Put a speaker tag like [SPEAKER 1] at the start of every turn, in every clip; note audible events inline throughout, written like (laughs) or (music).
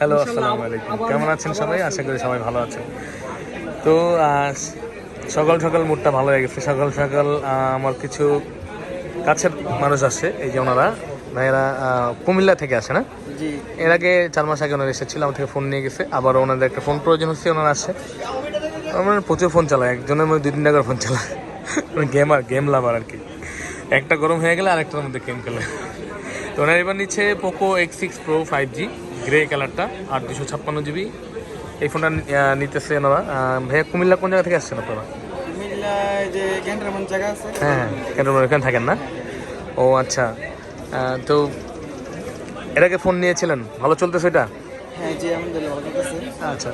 [SPEAKER 1] Hello আসসালামু আলাইকুম। কেমন আছেন সবাই? আশা করি সবাই ভালো আছেন। তো সকাল সকাল মুডটা ভালো হয়ে গেছে। সকাল সকাল আমার কিছু কাছের মানুষ আসছে এই যে ওনারা। ভাইয়েরা কুমিল্লা থেকে আসে না? এর আগে চার মাস আগে ওনারা এসেছিল আমার থেকে ফোন নিয়ে গেছে। আবার ওনাদের একটা ফোন প্রয়োজন হচ্ছে ওনারা আসছে। আমার প্রচুর ফোন চালায় একজনের মধ্যে দুই তিনটা করে ফোন চালায় গেমার গেম লাভার আর কি। একটা গরম হয়ে গেলে আরেকটার মধ্যে গেম খেলে। তো ওনার এবার নিচ্ছে Poco X six pro five G grey কালারটা আর দুশো ছাপ্পান্ন জিবি এই ফোনটা নিতেছে ওনারা। ভাইয়া কুমিল্লা কোন জায়গা থেকে আসছেন আপনারা? হ্যাঁ কেন ওখানে থাকেন না? ও আচ্ছা। তো এটাকে ফোন নিয়েছিলেন? ভালো চলতেছে এটা
[SPEAKER 2] হ্যাঁ আলহামদুলিল্লাহ ভালো
[SPEAKER 1] আচ্ছা।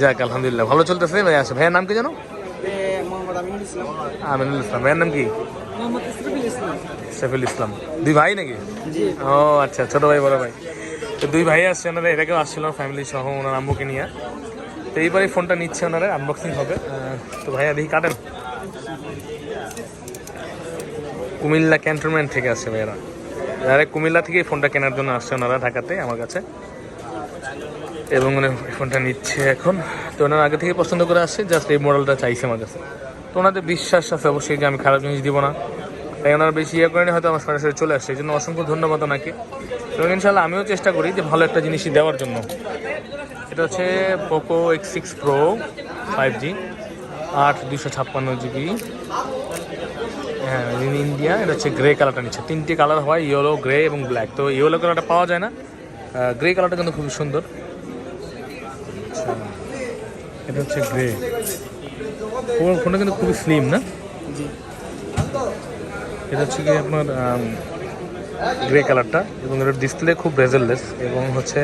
[SPEAKER 1] যাক আলহামদুলিল্লাহ ভালো চলতেছে। ভাই আচ্ছা ভাইয়ের নাম কি জানো
[SPEAKER 2] আমিনুল ইসলাম।
[SPEAKER 1] ভাইয়ের নাম কি? সাইফুল ইসলাম। দুই ভাই নাকি? ও আচ্ছা ছোট ভাই, বড় ভাই। তো দুই ভাই আসছে ওনারা এটাকেও আসছিল ফ্যামিলি সহ ওনার আম্মুকে নিয়ে। তো এইবারই ফোনটা নিচ্ছে ওনারা আনবক্সিং হবে। তো ভাইয়া, দেখি কাটেন। কুমিল্লা ক্যান্টনমেন্ট থেকে আসছে ভাইয়ারা। ডাইরেক্ট কুমিল্লা থেকেই ফোনটা কেনার জন্য আসছে ওনারা ঢাকাতে, আমার কাছে। এবং উনি ফোনটা নিচ্ছে এখন। তো ওনারা আগে থেকে পছন্দ করে আসছে জাস্ট এই মডেলটা চাইছে আমার কাছে। তো ওনাদের বিশ্বাস আছে অবশ্যই যে আমি খারাপ জিনিস দিব না। তাই ওনারা বেশি ইয়ে করেনি, হয়তো আমার সরাসরি চলে আসছে। এই জন্য অসংখ্য ধন্যবাদ ওনাকে। এবং ইনশাল্লাহ আমিও চেষ্টা করি যে ভালো একটা জিনিসই দেওয়ার জন্য। এটা হচ্ছে Poco X six pro five G আট দুশো ছাপ্পান্ন জিবি হ্যাঁ ইন ইন্ডিয়া এটা হচ্ছে গ্রে কালারটা নিচ্ছে। তিনটি কালার হয় ইয়েলো গ্রে এবং ব্ল্যাক তো ইয়েলো কালারটা পাওয়া যায় না। গ্রে কালারটা কিন্তু খুবই সুন্দর। আচ্ছা এটা হচ্ছে গ্রে ফোনটা কিন্তু খুবই স্লিম না? এটা হচ্ছে কি আপনার গ্রে কালারটা এবং এটার ডিসপ্লে খুব বেজেললেস এবং হচ্ছে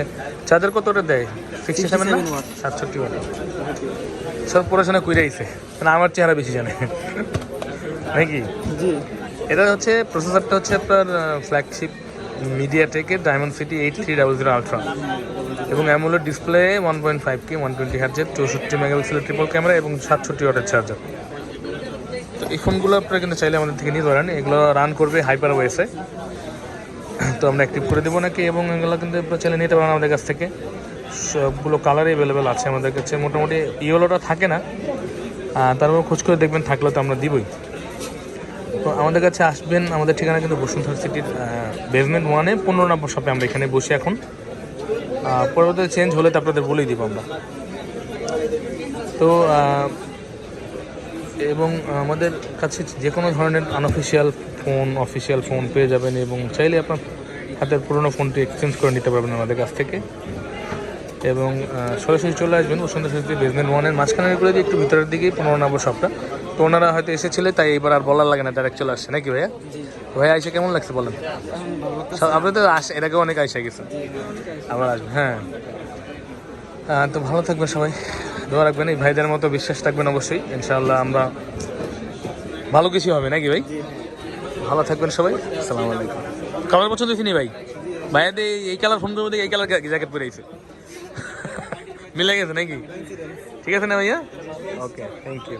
[SPEAKER 1] চার্জার কত কতটা দেয়? সিক্সটি সেভেন না
[SPEAKER 2] 67
[SPEAKER 1] সাতষট্টি ওয়াট সব পড়াশোনা কইরাইছে মানে আমার চেহারা বেশি জানে। নাকি?
[SPEAKER 2] জি।
[SPEAKER 1] এটা হচ্ছে প্রসেসরটা হচ্ছে আপনার flagship মিডিয়াটেকের Dimensity eight three double zero ultra এবং অ্যামুলের display one point five K one twenty হার্জের চৌষট্টি মেগাপিক্সেলের ট্রিপল ক্যামেরা এবং সাতষট্টি ওয়াটের চার্জার তো এই ফোনগুলো আপনারা কিন্তু চাইলে আমাদের থেকে নিতে পারেন এগুলো রান করবে হাইপার ওয়েসে তো আমরা অ্যাক্টিভ করে দেবো নাকি এবং এগুলো কিন্তু চাইলে নিতে পারেন আমাদের কাছ থেকে সবগুলো কালার অ্যাভেলেবেল আছে আমাদের কাছে মোটামুটি ইয়েলোটা থাকে না তারপর খোঁজ করে দেখবেন থাকলে তো আমরা দিবই তো আমাদের কাছে আসবেন আমাদের ঠিকানা কিন্তু বসুন্ধরা সিটির বেসমেন্ট ওয়ানে পনেরো নম্বর শপে আমরা এখানে বসি এখন পরবর্তীতে চেঞ্জ হলে তো আপনাদের বলেই দিব আমরা তো এবং আমাদের কাছে যে কোনো ধরনের আনঅফিসিয়াল ফোন অফিসিয়াল ফোন পেয়ে যাবেন এবং চাইলে আপনার হাতের পুরোনো ফোনটি এক্সচেঞ্জ করে নিতে পারবেন আমাদের কাছ থেকে। এবং সরাসরি চলে আসবেন বসুন্ধরা সিটি বেসমেন্ট ওয়ানের মাঝখানে করে দিয়ে একটু ভিতরের দিকেই পনেরো নম্বর শপটা তো ওনারা হয়তো এসেছিলে তাই এবার আর বলার লাগে না ডাইরেক্ট চলে আসছে। নাকি ভাইয়া? ভাইয়া এসে কেমন লাগছে বলেন? আপনি তো আসে এর আগে অনেক আইসা গেছেন। আবার আসবেন হ্যাঁ। তো ভালো থাকবেন সবাই। দোয়া রাখবেন, এই ভাইদের মতো বিশ্বাস থাকবেন অবশ্যই। ইনশাআল্লাহ আমরা ভালো কিছু হবে, নাকি ভাই? ভালো থাকবেন সবাই, আসসালামু আলাইকুম। কালার পছন্দ হয়েছে নি ভাই? ভাইয়া দিয়ে এই কালার ফোন করব এই কালার জ্যাকেট পরে আইছে। (laughs) মিলে গেছে নাকি? ঠিক আছে না ভাইয়া? Okay thank you